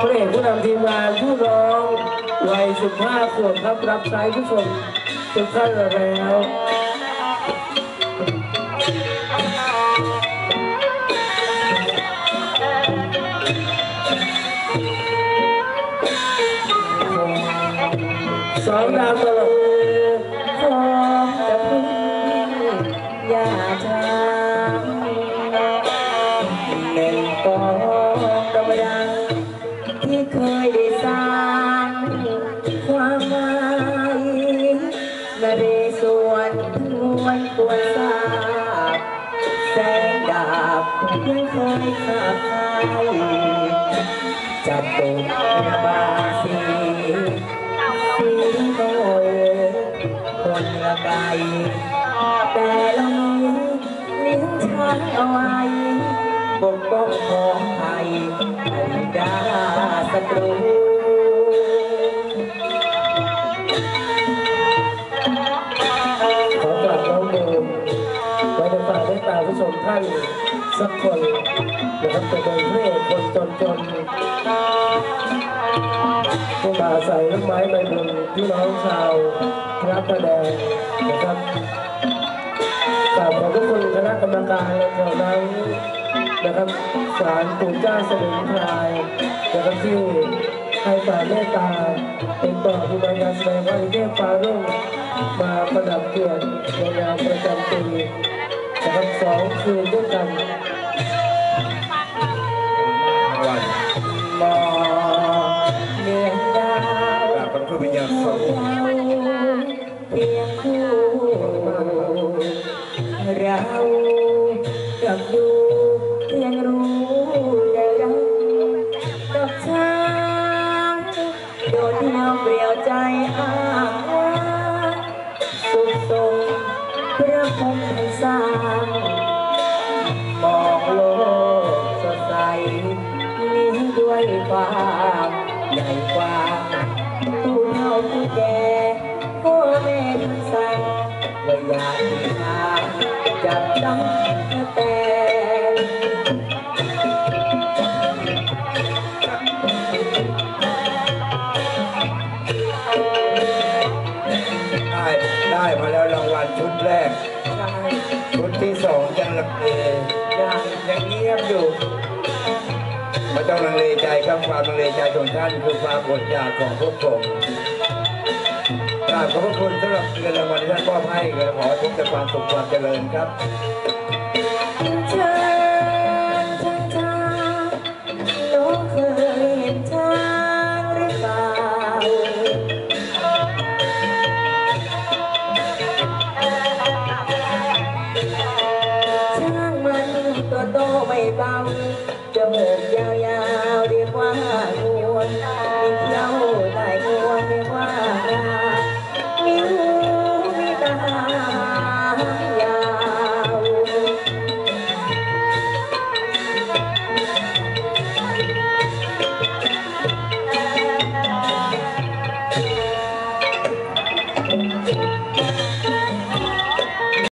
พระเอกผู้นำทีมงานผู้ร้องวัย 15 ขวบครับรับใช้ผู้ชมทุกท่านแล้วสองดาวตลกพร้อมจะพึ่งอย่าช้าห ที่เคยได้สร้างความหมายนเรศวรทั้งมวลควรทราบแสงดาบยังเคยขาดไปจับตุกบาสีสีโตคนละไกแต่เรามีลิ้นชักเอาไว้ ปกป้องของไทยให้ดาศัตรูขอกราบน้องโมไว้ในฝากได้ตาผู้ชมท่านสักคนนะครับจะเป็นพระเอคนจนจนๆผู้มาอาศัยน้ำไม้ใบบุญพี่น้องชาวพระประแดงนะครับกราบขอบพระคุณคณะกรรมการและแถวนั้น นะครับศาลปู่เจ้าสมิงพรายนะครับที่ให้ความเมตตาเป็นต่อผู้บริการแสดงว่าเทพฟ้ารุ่งมาประดับเกียรติในงานประจำปีนะครับสองคืนด้วยกันวันมองเดือนดาวกราบพระพุทธเจ้าขสองเราเพียงคู่เรากับดูเพี ยังรู้ได้รักกับช้างโดดเดียวเปลี่ยวใจอ้างว้างสุขทรงพระพรหมท่านสร้างมองโลกสดใสนี้ด้วยความใหญ่กว้างผู้เฒ่าผู้แก่พ่อแม่ท่านสั่งว่าอยากมีทางจับต้อง ได้ได้มาแล้วรางวัลชุดแรกช่ชุดที่สองยังลังเลยังยังเงียบอยู่ไม่ต้องลังเลใจครับความลังเลใจของท่านคือความอดอยากของพวกผมกราบขอบพระคุณสำหรับเงินรางวัลที่ท่านมอบให้ขอทุกแต่ความสุขความเจริญครับ ไม่เบาจะมูกยาวๆเรียกว่าหัวลต